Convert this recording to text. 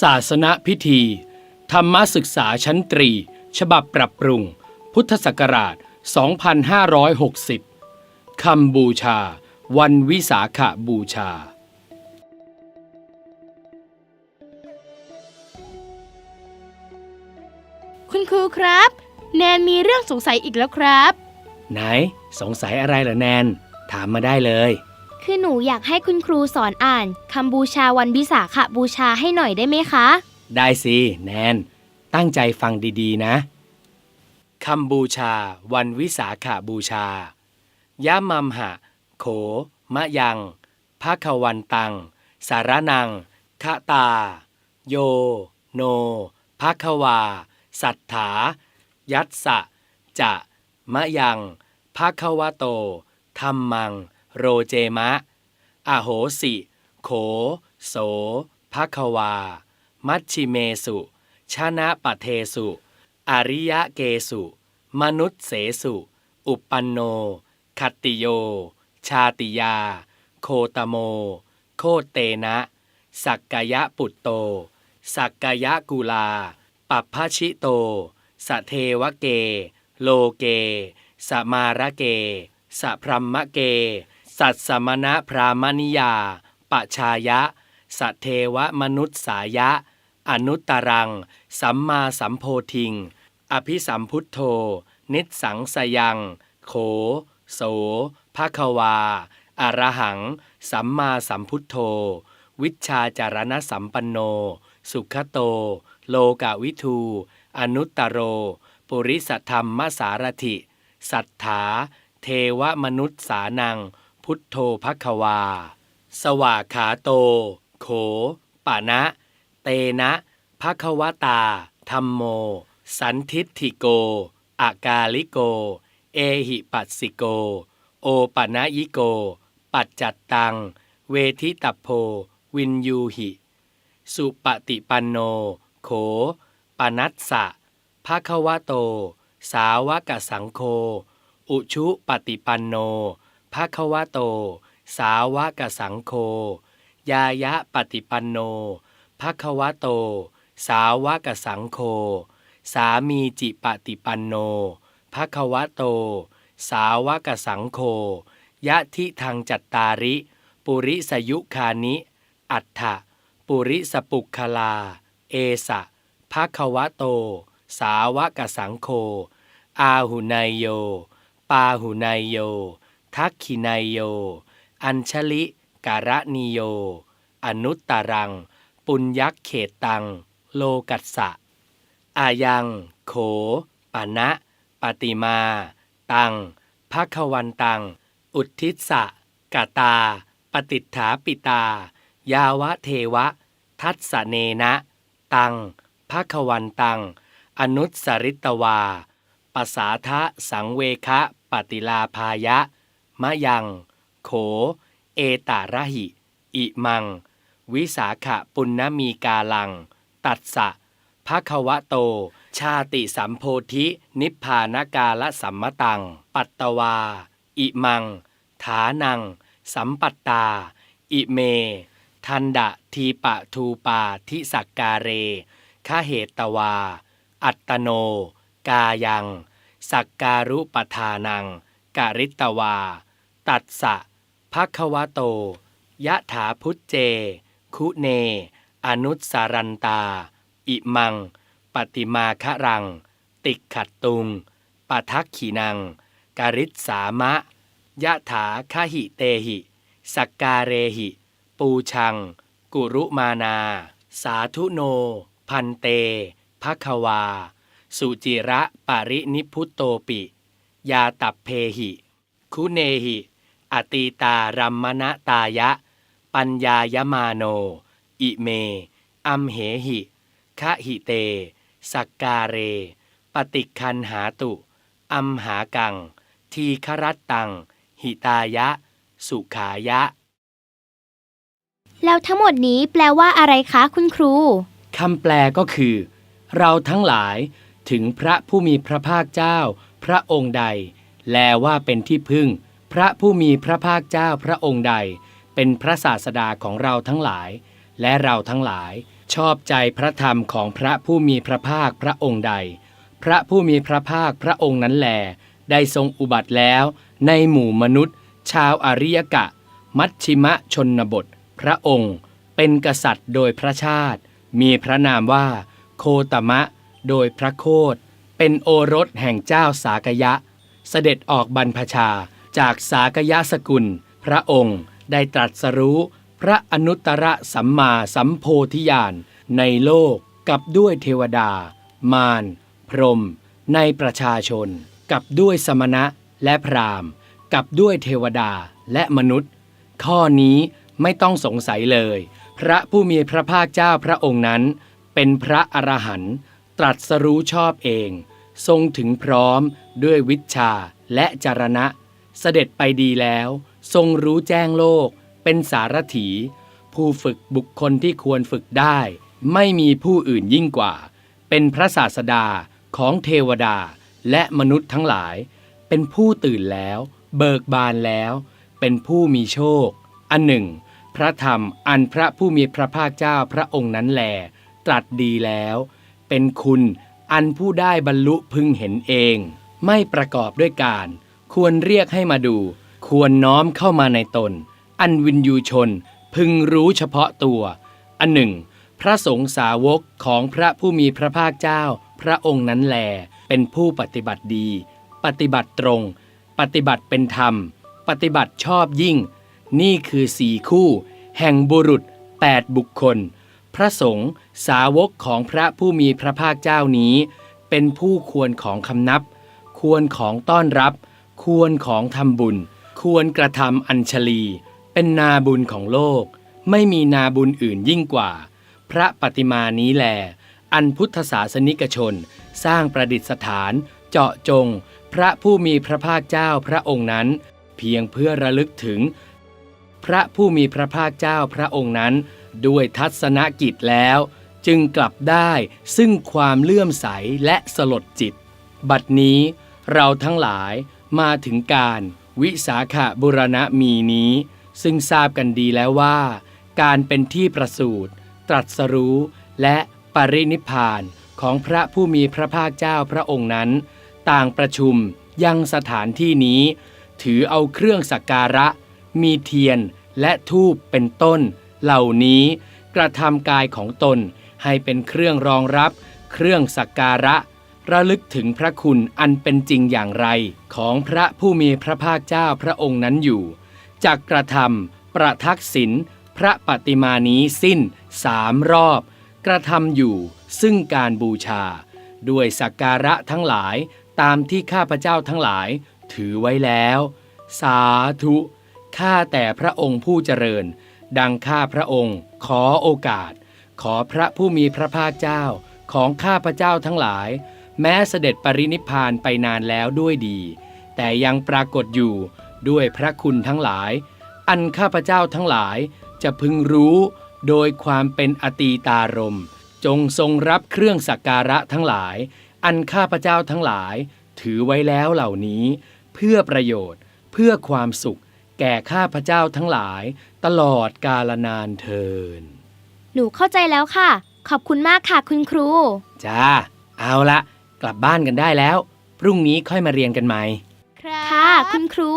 ศาสนพิธี ธรรมศึกษาชั้นตรี ฉบับปรับปรุง พุทธศักราช 2560 คำบูชา วันวิสาขบูชา คุณครูครับ แนนมีเรื่องสงสัยอีกแล้วครับ ไหน สงสัยอะไรเหรอแนน ถามมาได้เลย คือหนูอยากให้คุณครูสอนอ่านคำบูชาวันวิสาขบูชาให้หน่อยได้ไหมคะ ได้สิแนน ตั้งใจฟังดีๆนะคำบูชา วันวิสาขาบูชายะมัมหะ โข มะยังภะคะวันตัง สารนังคะตา โย โนภะคะวา สัทธา ยัสสะ จะ มะยังภะคะวะโตธัมมัง โรเจมะ อโหสิ โข โสภะคะวา มัชชิเมสุ ชนะปะเทสุ อริยะเกสุ มนุษย์เสสุ อุปปันโนคัตติโย ชาติยา โคตโม โคเตนะ สักกายะปุตโต สักกายะกุลา ปัพพชิโต สเทวเก โลเก สมาระเกสพรัมมะเก สัตสมณะพรามณิยา ปะชายะ สัตเทวมนุษย์สายะ อนุตตรัง สัมมาสัมโพธิง อภิสัมพุทโธ นิสังสยัง โข โสภควา อรหัง สัมมาสัมพุทโธ วิชาจารณสัมปันโน สุขโต โลกาวิทู อนุตตโร ปุริสธรรมมสารถิ สัทธา เทวมนุษย์สานัง พุทโธภควา สวากขาโต โข ปะนะ เตนะภควตาธรรมโม สันทิฏฐิโก อากาลิโก เอหิปัสสิโก โอปะนะยิโก ปัจจัตตัง เวทิตัพโพ วินยูหิ สุปฏิปันโน โข ปนัสสะภะควะโต สาวกสังโฆ อุชุปฏิปันโน ภะคะวะโต สาวกสังโฆยายะปฏิปันโนภะคะวะโต สาวกสังโฆ สามีจิปฏิปันโนภะคะวะโต สาวกสังโฆ ยะทิทางจัตตาริ ปุริสยุคานิ อัฏฐะปุริสปุคคลา เอสะภะคะวะโต สาวกสังโฆ อาหุนายโย ปาหุนายโย ทักขินายโย อัญชลิการะนิโย อนุตตรัง ปุญยักเขตตัง โลกัสสะ อายัง โข ปะนะ ปฏิมา ตังภควันตัง อุทิศสะกะตา ปฏิฐาปิตา ยาวะเทวะ ทัสสเนนะ ตังภควันตัง อนุสสริตวา ปสาทะสังเวคะปฏิลาภายะ มะยัง โข เอตาระหิ อิมัง วิสาขะปุณณมีกาลัง ตัดสะภะควะโต ชาติสัมโพธิ นิพพานกาละสัมมตัง ปัตตวา อิมัง ฐานัง สัมปัตตา อิเม ทันดะทีปะทูปาทิสักการเรขเหตตวา อัตโน กายัง สักการุปทานัง กริตวา ตัดสะภะคะวะโต ยะถาพุทเจ คุเน อนุสสารันตา อิมัง ปฏิมาคะรัง ติกขัดตุงปะทักขีนัง กริษสามะ ยะถาคหิเตหิ สักการเรหิ ปูชัง กุรุมานา สาธุโน พันเตภควา สุจิระปารินิพุตโตปิ ยาตับเพหิ คุเนหิ อตีตารัมมณตายะ ปัญญายมาโน อิเม อัมเหหิคะหิเต สักการเร ปฏิคันหาตุ อัมหากัง ทีครัตตัง หิตายะ สุขายะ แล้วทั้งหมดนี้แปลว่าอะไรคะคุณครู คำแปลก็คือ เราทั้งหลายถึงพระผู้มีพระภาคเจ้า พระองค์ใด แลว่าเป็นที่พึ่ง พระผู้มีพระภาคเจ้าพระองค์ใด เป็นพระศาสดาของเราทั้งหลาย และเราทั้งหลายชอบใจพระธรรมของพระผู้มีพระภาคพระองค์ใด พระผู้มีพระภาคพระองค์นั้นแล ได้ทรงอุบัติแล้ว ในหมู่มนุษย์ ชาวอาริยกะ มัชชิมะชนบท พระองค์ เป็นกษัตริย์โดยพระชาติ มีพระนามว่า โคตมะ โดยพระโคดเป็นโอรสแห่งเจ้าสากยะ เสด็จออกบรรพชา จากสากยะสกุล พระองค์ได้ตรัสรู้พระอนุตตรสัมมาสัมโพธิญาณในโลกกับด้วยเทวดา มารพรหมในประชาชน กับด้วยสมณะและพราหมณ์ กับด้วยเทวดาและมนุษย์ ข้อนี้ไม่ต้องสงสัยเลย พระผู้มีพระภาคเจ้าพระองค์นั้น เป็นพระอรหันต์ตรัสรู้ชอบเอง ทรงถึงพร้อมด้วยวิชาและจารณะ เสด็จไปดีแล้ว ทรงรู้แจ้งโลก เป็นสารถี ผู้ฝึกบุคคลที่ควรฝึกได้ ไม่มีผู้อื่นยิ่งกว่า เป็นพระศาสดาของเทวดาและมนุษย์ทั้งหลาย เป็นผู้ตื่นแล้ว เบิกบานแล้ว เป็นผู้มีโชค อันหนึ่ง พระธรรมอันพระผู้มีพระภาคเจ้าพระองค์นั้นแล ตรัสดีแล้ว เป็นคุณอันผู้ได้บรรลุพึงเห็นเอง ไม่ประกอบด้วยการ ควรเรียกให้มาดู ควรน้อมเข้ามาในตน อันวินยูชนพึงรู้เฉพาะตัว อันหนึ่ง พระสงฆ์สาวกของพระผู้มีพระภาคเจ้า พระองค์นั้นแล เป็นผู้ปฏิบัติดี ปฏิบัติตรง ปฏิบัติเป็นธรรม ปฏิบัติชอบยิ่ง นี่คือสี่คู่ แห่งบุรุษ 8 บุคคล พระสงฆ์สาวกของพระผู้มีพระภาคเจ้านี้ เป็นผู้ควรของคำนับ ควรของต้อนรับ ควรของทำบุญ ควรกระทำอัญชลี เป็นนาบุญของโลก ไม่มีนาบุญอื่นยิ่งกว่า พระปฏิมานี้แล อันพุทธศาสนิกชน สร้างประดิษฐาน เจาะจง พระผู้มีพระภาคเจ้าพระองค์นั้น เพียงเพื่อระลึกถึง พระผู้มีพระภาคเจ้าพระองค์นั้น ด้วยทัศนกิจแล้ว จึงกลับได้ซึ่งความเลื่อมใสและสลดจิต บัดนี้เราทั้งหลาย มาถึงการวิสาขบุรณะมีนี้ ซึ่งทราบกันดีแล้วว่า การเป็นที่ประสูติตรัสรู้ และปรินิพานของพระผู้มีพระภาคเจ้าพระองค์นั้น ต่างประชุมยังสถานที่นี้ ถือเอาเครื่องสักการะ มีเทียนและทูปเป็นต้น เหล่านี้กระทำกายของตนให้เป็นเครื่องรองรับ เครื่องสักการะ ระลึกถึงพระคุณอันเป็นจริงอย่างไร ของพระผู้มีพระภาคเจ้าพระองค์นั้นอยู่จักกระทำประทักษิณพระปฏิมานี้สิ้นสามรอบ กระทำอยู่ซึ่งการบูชา ด้วยสักการะทั้งหลายตามที่ข้าพเจ้าทั้งหลายถือไว้แล้ว สาธุข้าแต่พระองค์ผู้เจริญ ดังข้าพระองค์ ขอโอกาส ขอพระผู้มีพระภาคเจ้าของข้าพเจ้าทั้งหลาย แม้เสด็จปรินิพพานไปนานแล้วด้วยดี แต่ยังปรากฏอยู่ด้วยพระคุณทั้งหลาย อันข้าพเจ้าทั้งหลายจะพึงรู้โดยความเป็นอตีตารมณ์จงทรงรับเครื่องสักการะทั้งหลาย อันข้าพเจ้าทั้งหลาย ถือไว้แล้วเหล่านี้ เพื่อประโยชน์เพื่อความสุข แก่ข้าพเจ้าทั้งหลาย ตลอดกาลนานเทิน หนูเข้าใจแล้วค่ะ ขอบคุณมากค่ะคุณครู จ้า เอาละ กลับบ้านกันได้แล้ว พรุ่งนี้ค่อยมาเรียนกันใหม่ ค่ะ คุณครู